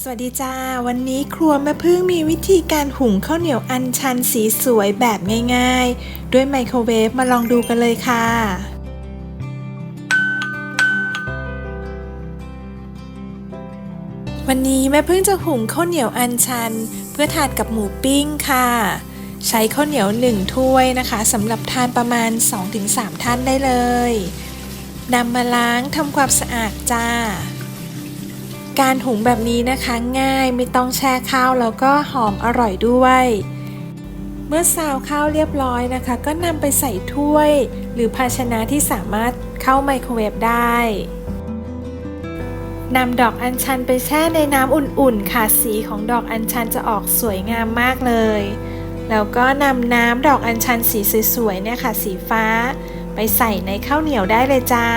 สวัสดีจ้า วันนี้ครัวแม่พึ่งมีวิธีการหุงข้าวเหนียวอันชันสีสวยแบบง่ายๆ ด้วยไมโครเวฟมาลองดูกันเลยค่ะ วันนี้แม่พึ่งจะหุงข้าวเหนียวอันชัน เพื่อทานกับหมูปิ้งค่ะ ใช้ข้าวเหนียวหนึ่งถ้วยนะคะสำหรับทานประมาณ 2-3 ท่านได้เลยนำมาล้างทำความสะอาดจ้า การหุงแบบนี้นะคะง่ายไม่ต้องแช่ข้าวแล้วก็หอมอร่อยด้วย เมื่อซาวข้าวเรียบร้อยนะคะ ก็นำไปใส่ถ้วย หรือภาชนะที่สามารถเข้าไมโครเวฟได้นำดอกอัญชันไปแช่ในน้ำอุ่นๆ ค่ะ สีของดอกอัญชันจะออกสวยงามมากเลย แล้วก็นำน้ำดอกอัญชันสีสวยๆเนี่ยค่ะ สีฟ้า ไปใส่ในข้าวเหนียวได้เลยจ้า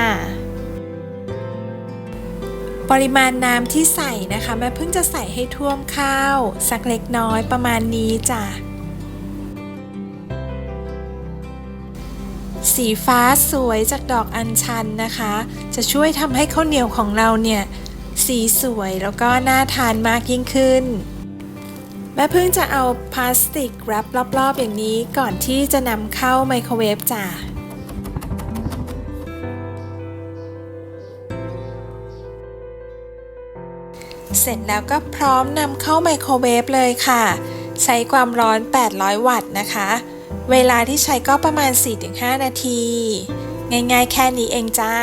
ปริมาณน้ำที่ใส่นะคะแม่เพิ่งจะใส่ให้ท่วมข้าว สักเล็กน้อยประมาณนี้จ้ะสีฟ้าสวยจากดอกอัญชันนะคะ จะช่วยทำให้ข้าวเหนียวของเราเนี่ย สีสวยแล้วก็น่าทานมากยิ่งขึ้น แม่เพิ่งจะเอาพลาสติกแรปรอบๆอย่างนี้ก่อนที่จะนำเข้าไมโครเวฟจ้ะ เสร็จแล้วก็พร้อมนำเข้าไมโครเวฟเลยค่ะ ใช้ความร้อน 800 วัตต์นะคะ เวลาที่ใช้ก็ประมาณ 4-5 นาที ง่ายๆ แค่นี้เองจ้า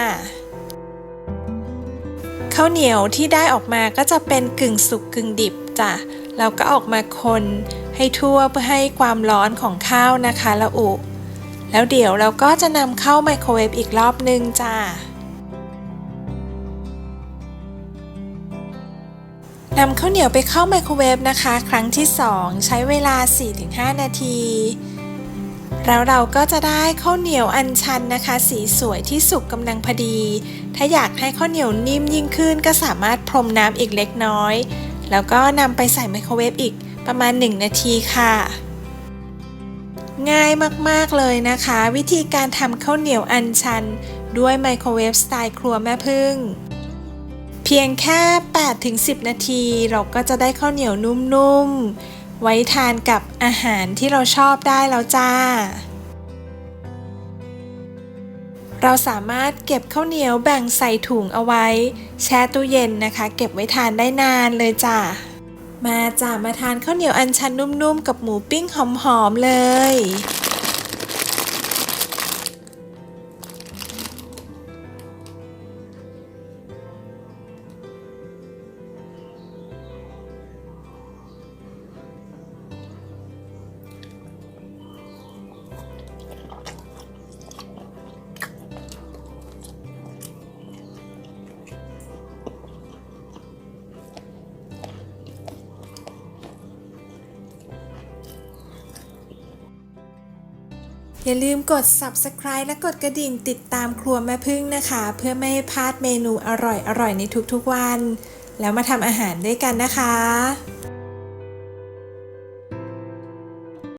ข้าวเหนียวที่ได้ออกมาก็จะเป็นกึ่งสุกกึ่งดิบจ้ะเราก็ออกมาคนให้ทั่วเพื่อให้ความร้อนของข้าวนะคะละอุ แล้วเดี๋ยวเราก็จะนำเข้าไมโครเวฟอีกรอบนึงจ้า นำข้าวเหนียวไปเข้าไมโครเวฟนะคะ ครั้งที่ 2 ใช้เวลา 4-5 นาที แล้วเราก็จะได้ข้าวเหนียวอันชันนะคะ สีสวยที่สุกกำลังพอดี ถ้าอยากให้ข้าวเหนียวนิ่มยิ่งขึ้น ก็สามารถพรมน้ำอีกเล็กน้อย แล้วก็นำไปใส่ไมโครเวฟอีกประมาณ 1 นาทีค่ะ ง่ายมากๆเลยนะคะ วิธีการทำข้าวเหนียวอันชัน ด้วยไมโครเวฟสไตล์ครัวแม่พึ่ง เพียงแค่ 8-10 นาทีเราก็จะได้ข้าวเหนียวนุ่มๆ ไว้ทานกับอาหารที่เราชอบได้แล้วจ้า เราสามารถเก็บข้าวเหนียวแบ่งใส่ถุงเอาไว้ แช่ตู้เย็นนะคะ เก็บไว้ทานได้นานเลยจ้ามาจ้ามาทานข้าวเหนียวอันชันนุ่มๆ กับหมูปิ้งหอมๆเลย อย่าลืมกด subscribe และกดกระดิ่งติดตามครัวแม่พึ่งนะคะ เพื่อไม่ให้พลาดเมนูอร่อยๆในทุกๆวัน แล้วมาทำอาหารด้วยกันนะคะ